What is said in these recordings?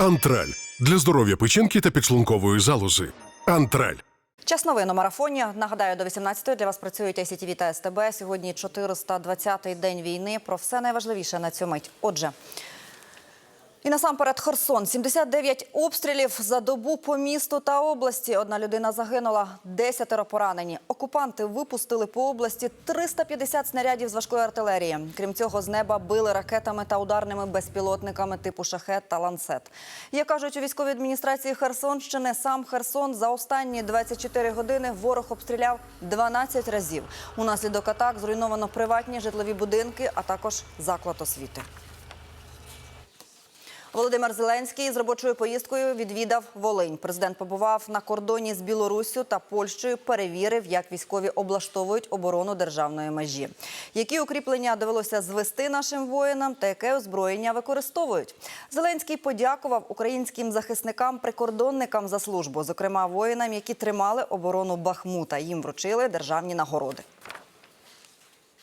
Антраль для здоров'я печінки та підшлункової залози. Антраль. Час новин у марафоні. Нагадаю, до 18-ї для вас працюють ICTV та СТБ. Сьогодні 420-й день війни. Про все найважливіше на цю мить. Отже. І насамперед Херсон. 79 обстрілів за добу по місту та області. Одна людина загинула, десятеро поранені. Окупанти випустили по області 350 снарядів з важкої артилерії. Крім цього, з неба били ракетами та ударними безпілотниками типу «Шахет» та «Ланцет». Як кажуть у військовій адміністрації Херсонщини, сам Херсон за останні 24 години ворог обстріляв 12 разів. Унаслідок атак зруйновано приватні житлові будинки, а також заклад освіти. Володимир Зеленський з робочою поїздкою відвідав Волинь. Президент побував на кордоні з Білоруссю та Польщею. Перевірив, як військові облаштовують оборону державної межі, які укріплення довелося звести нашим воїнам та яке озброєння використовують. Зеленський подякував українським захисникам-прикордонникам за службу, зокрема воїнам, які тримали оборону Бахмута. Їм вручили державні нагороди.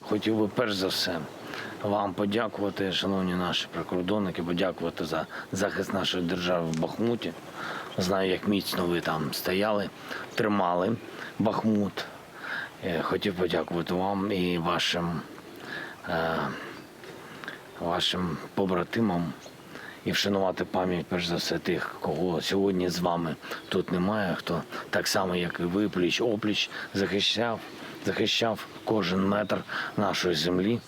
Хотів би перш за все вам подякувати, шановні наші прикордонники, подякувати за захист нашої держави в Бахмуті. Знаю, як міцно ви там стояли, тримали Бахмут. Е, Хотів подякувати вам і вашим, е, вашим побратимам і вшанувати пам'ять, перш за все, тих, кого сьогодні з вами тут немає, хто так само, як і ви, пліч опліч захищав, захищав кожен метр нашої землі.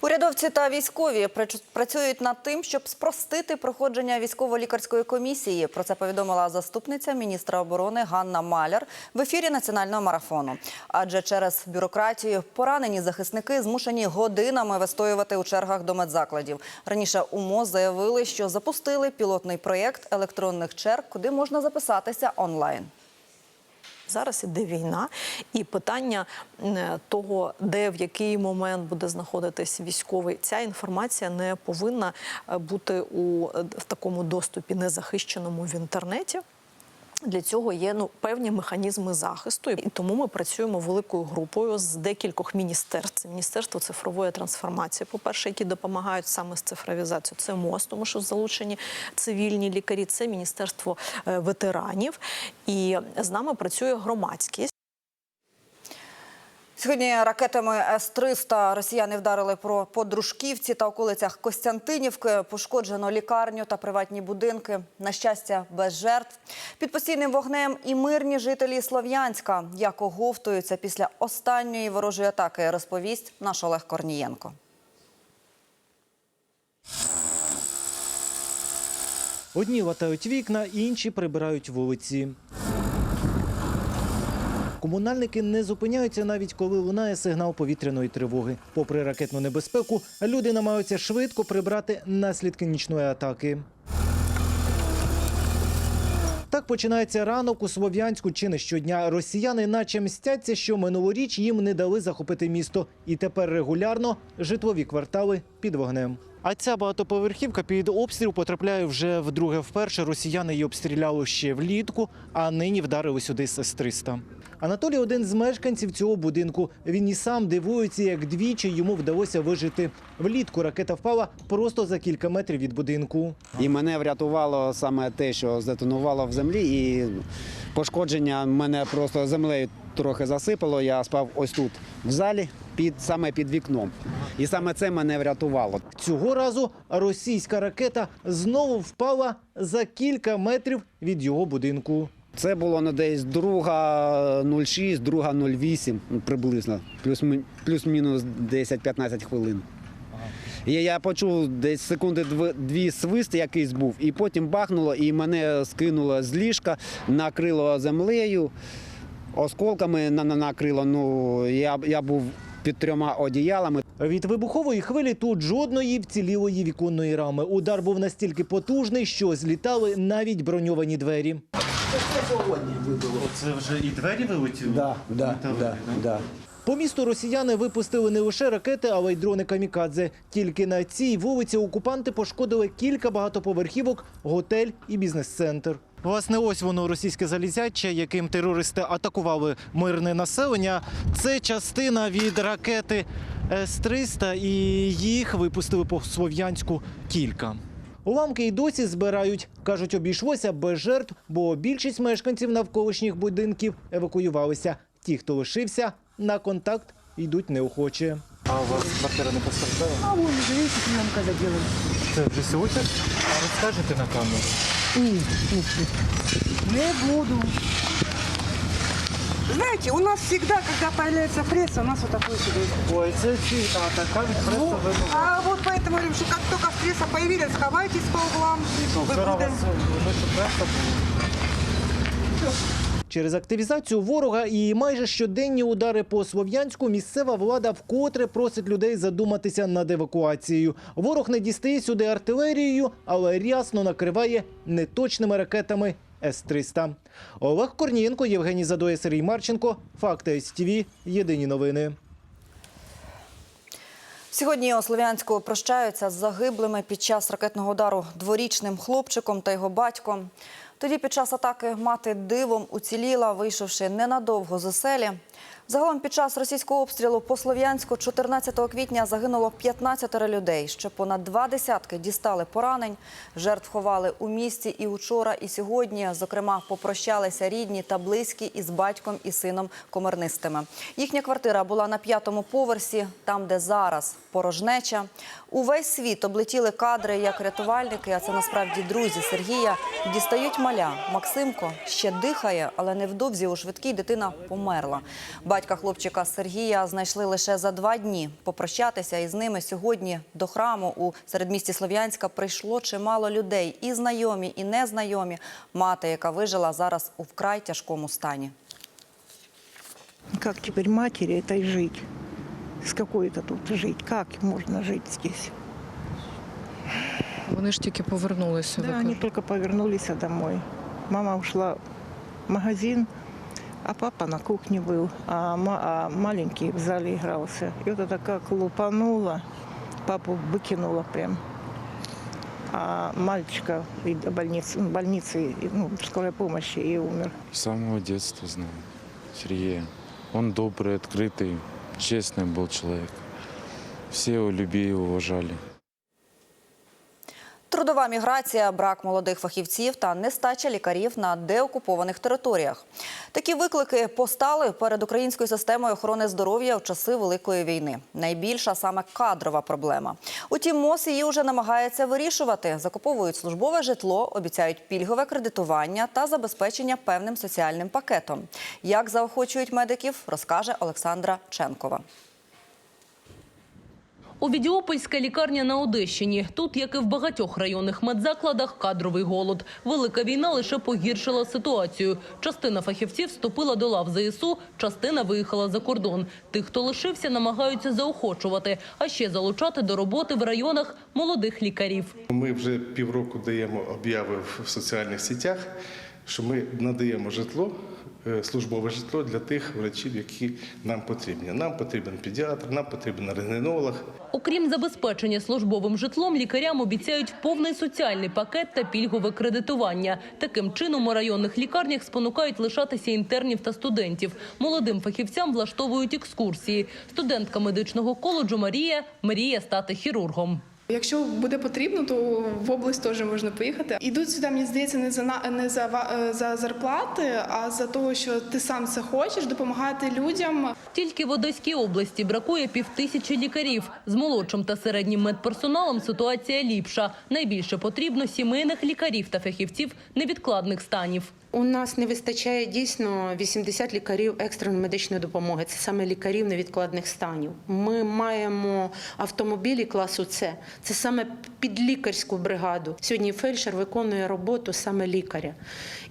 Урядовці та військові працюють над тим, щоб спростити проходження військово-лікарської комісії. Про це повідомила заступниця міністра оборони Ганна Маляр в ефірі національного марафону. Адже через бюрократію поранені захисники змушені годинами вистоювати у чергах до медзакладів. Раніше УМОЗ заявили, що запустили пілотний проєкт електронних черг, куди можна записатися онлайн. Зараз іде війна, і питання е, того, де в який момент буде знаходитись військовий, ця інформація не повинна е, бути у е, в такому доступі незахищеному в інтернеті. Для цього є ну певні механізми захисту, і тому ми працюємо великою групою з декількох міністерств. Це Міністерство цифрової трансформації, по-перше, які допомагають саме з цифровізацією. Це МОЗ, тому що залучені цивільні лікарі, це міністерство е, ветеранів. І з нами працює громадськість. Сьогодні ракетами С-300 росіяни вдарили про по Дружківці та околицях Костянтинівки. Пошкоджено лікарню та приватні будинки. На щастя, без жертв. Під постійним вогнем і мирні жителі Слов'янська. Як оговтуються після останньої ворожої атаки, розповість наш Олег Корнієнко. Одні латають вікна, інші прибирають вулиці. Комунальники не зупиняються навіть коли лунає сигнал повітряної тривоги. Попри ракетну небезпеку, люди намагаються швидко прибрати наслідки нічної атаки. Так починається ранок у Слов'янську чи не щодня. Росіяни наче мстяться, що минулоріч їм не дали захопити місто. І тепер регулярно житлові квартали під вогнем. А ця багатоповерхівка під обстріл потрапляє вже вдруге вперше. Росіяни її обстріляли ще влітку, а нині вдарили сюди з С-300. Анатолій один з мешканців цього будинку. Він і сам дивується, як двічі йому вдалося вижити. Влітку ракета впала просто за кілька метрів від будинку. І мене врятувало саме те, що здетонувало в землі, і пошкодження мене просто землею трохи засипало. Я спав ось тут, в залі, під саме під вікном. І саме це мене врятувало. Цього разу російська ракета знову впала за кілька метрів від його будинку. Це було ну, десь друга 06, друга 08 ну, приблизно, плюс-мі- плюс-мінус 10-15 хвилин. І я почув десь секунди дв- дві свист якийсь був, і потім бахнуло, і мене скинуло з ліжка, накрило землею, осколками на- на- накрило. Ну, я, я був під трьома одіялами. Від вибухової хвилі тут жодної вцілілої віконної рами. Удар був настільки потужний, що злітали навіть броньовані двері. Це вже і двері вилетіли? Да, да, да, да. По місту росіяни випустили не лише ракети, але й дрони камікадзе. Тільки на цій вулиці окупанти пошкодили кілька багатоповерхівок, готель і бізнес-центр. Власне, ось воно російське залізяче, яким терористи атакували мирне населення. Це частина від ракети С-300, і їх випустили по Слов'янську кілька. Уламки й досі збирають. Кажуть, обійшлося без жертв, бо більшість мешканців навколишніх будинків евакуювалися. Ті, хто лишився, на контакт йдуть неохоче. А у вас квартира не постраждала? А вон видите, клеенка заделана. Це вже сьогодні? А розкажете на камеру? Не буду. Знаете, у нас всегда, когда появляется пресса, у нас вот такой сидит. Ой, это чисто, а такая пресса ну. А вот поэтому говорим, что как только пресса появилась, ховайтесь по углам. Ну, Виходимо. вас вночі преса була. Через активізацію ворога і майже щоденні удари по Слов'янську місцева влада вкотре просить людей задуматися над евакуацією. Ворог не дістає сюди артилерією, але рясно накриває неточними ракетами С-300. Олег Корнієнко, Євгеній Задоя, Сергій Марченко. Факти СТВ. Єдині новини. Сьогодні у Слов'янську прощаються з загиблими під час ракетного удару дворічним хлопчиком та його батьком. Тоді під час атаки мати дивом уціліла, вийшовши ненадовго з оселі. Загалом під час російського обстрілу по Слов'янську 14 квітня загинуло 15 людей. Ще понад два десятки дістали поранень. Жертв ховали у місті і учора, і сьогодні. Зокрема, попрощалися рідні та близькі із батьком і сином комернистими. Їхня квартира була на п'ятому поверсі, там, де зараз порожнеча. Увесь світ облетіли кадри, як рятувальники, а це насправді друзі Сергія, дістають маля. Максимко ще дихає, але невдовзі у швидкій дитина померла. Батька хлопчика Сергія знайшли лише за два дні. Попрощатися із ними сьогодні до храму у середмісті Слов'янська прийшло чимало людей, і знайомі, і незнайомі. Мати, яка вижила зараз у вкрай тяжкому стані. Как теперь матери этой жить? С какой-то тут жить? Как можно жить здесь? Вони ж тільки повернулися. Да, ви они кажете. только повернулись домой. Мама ушла в магазин, а папа на кухне был, а, ма- а маленький в зале игрался. И вот это как лупануло, папу выкинуло прям. А мальчика и до больницы, ну, больницы, и, ну, скорой помощи и умер. С самого детства знаю Сергея. Он добрый, открытый, честный был человек. Все его любили и уважали. Трудова міграція, брак молодих фахівців та нестача лікарів на деокупованих територіях. Такі виклики постали перед українською системою охорони здоров'я в часи Великої війни. Найбільша саме кадрова проблема. Утім, МОЗ її вже намагається вирішувати. Закуповують службове житло, обіцяють пільгове кредитування та забезпечення певним соціальним пакетом. Як заохочують медиків, розкаже Олександра Ченкова. Овідіопольська лікарня на Одещині. Тут, як і в багатьох районних медзакладах, кадровий голод. Велика війна лише погіршила ситуацію. Частина фахівців вступила до лав ЗСУ, частина виїхала за кордон. Тих, хто лишився, намагаються заохочувати, а ще залучати до роботи в районах молодих лікарів. Ми вже півроку даємо обяви в соціальних сітях, що ми надаємо житло, е, службове житло для тих врачів, які нам потрібні. Нам потрібен педіатр, нам потрібен рентгенолог. Окрім забезпечення службовим житлом, лікарям обіцяють повний соціальний пакет та пільгове кредитування. Таким чином у районних лікарнях спонукають лишатися інтернів та студентів. Молодим фахівцям влаштовують екскурсії. Студентка медичного коледжу Марія мріє стати хірургом. Якщо буде потрібно, то в область теж можна поїхати. Ідуть сюди, мені здається, не за не за е, за зарплати, а за того, що ти сам це хочеш, допомагати людям. Тільки в Одеській області бракує півтисячі лікарів. З молодшим та середнім медперсоналом ситуація ліпша. Найбільше потрібно сімейних лікарів та фахівців невідкладних станів. У нас не вистачає дійсно 80 лікарів екстреної медичної допомоги. Це саме лікарів невідкладних станів. Ми маємо автомобілі класу С. Це саме під лікарську бригаду. Сьогодні фельдшер виконує роботу саме лікаря.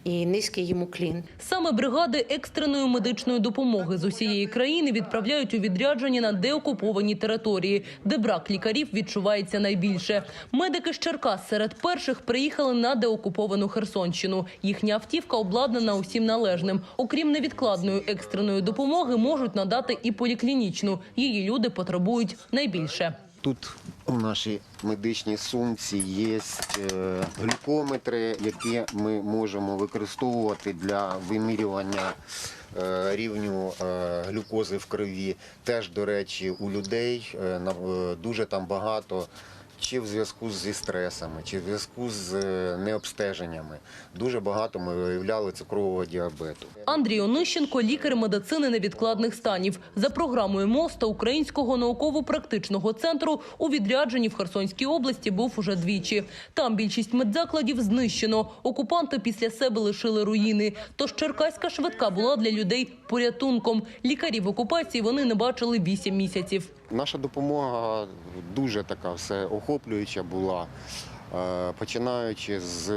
І низький йому клін. Саме бригади екстреної медичної допомоги з усієї країни відправляють у відрядження на деокуповані території, де брак лікарів відчувається найбільше. Медики з Черкас серед перших приїхали на деокуповану Херсонщину. Їхня автівка обладнана усім належним. Окрім невідкладної екстреної допомоги, можуть надати і поліклінічну. Її люди потребують найбільше. Тут у нашій медичній сумці є е, глюкометри, які ми можемо використовувати для вимірювання е, рівню е, глюкози в крові. Теж, до речі, у людей дуже там багато чи в зв'язку зі стресами, чи в зв'язку з е, необстеженнями. Дуже багато ми виявляли цукрового діабету. Андрій Онищенко – лікар медицини невідкладних станів. За програмою МОСТа Українського науково-практичного центру у відрядженні в Херсонській області був уже двічі. Там більшість медзакладів знищено. Окупанти після себе лишили руїни. Тож черкаська швидка була для людей порятунком. Лікарів окупації вони не бачили вісім місяців. Наша допомога дуже така всеохоплююча була. Е, Починаючи з,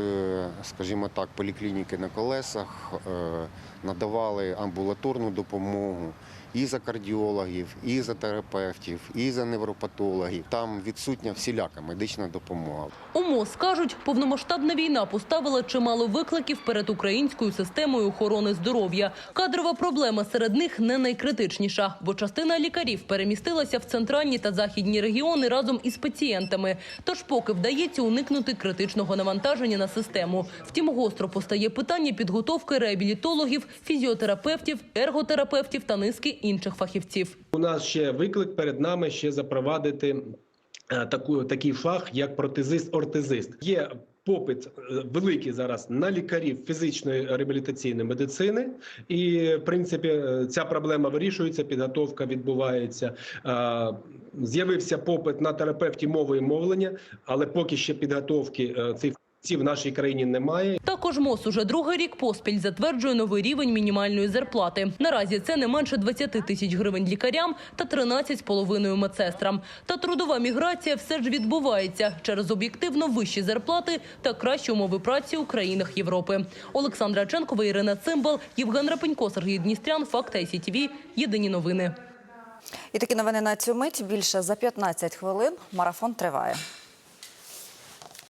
скажімо так, поліклініки на колесах, е, надавали амбулаторну допомогу і за кардіологів, і за терапевтів, і за невропатологів. Там відсутня всіляка медична допомога. У МОЗ кажуть, повномасштабна війна поставила чимало викликів перед українською системою охорони здоров'я. Кадрова проблема серед них не найкритичніша, бо частина лікарів перемістилася в центральні та західні регіони разом із пацієнтами. Тож поки вдається уникнути критичного навантаження на систему. Втім, гостро постає питання підготовки реабілітологів, фізіотерапевтів, ерготерапевтів та низки інших фахівців. У нас ще виклик перед нами ще запровадити е, таку такий фах, як протезист-ортезист. Є попит е, великий зараз на лікарів фізичної реабілітаційної медицини, і в принципі е, ця проблема вирішується. Підготовка відбувається. З'явився попит на терапевтів мови і мовлення, але поки ще підготовки цих фахівців в нашій країні немає. Також МОЗ уже другий рік поспіль затверджує новий рівень мінімальної зарплати. Наразі це не менше 20 тисяч гривень лікарям та 13,5 медсестрам. Та трудова міграція все ж відбувається через об'єктивно вищі зарплати та кращі умови праці у країнах Європи. Олександра Ченкова, Ірина Цимбал, Євген Рапенько, Сергій Дністрян, Факт ICTV. Єдині новини. І такі новини на цю мить більше за 15 хвилин. Марафон триває.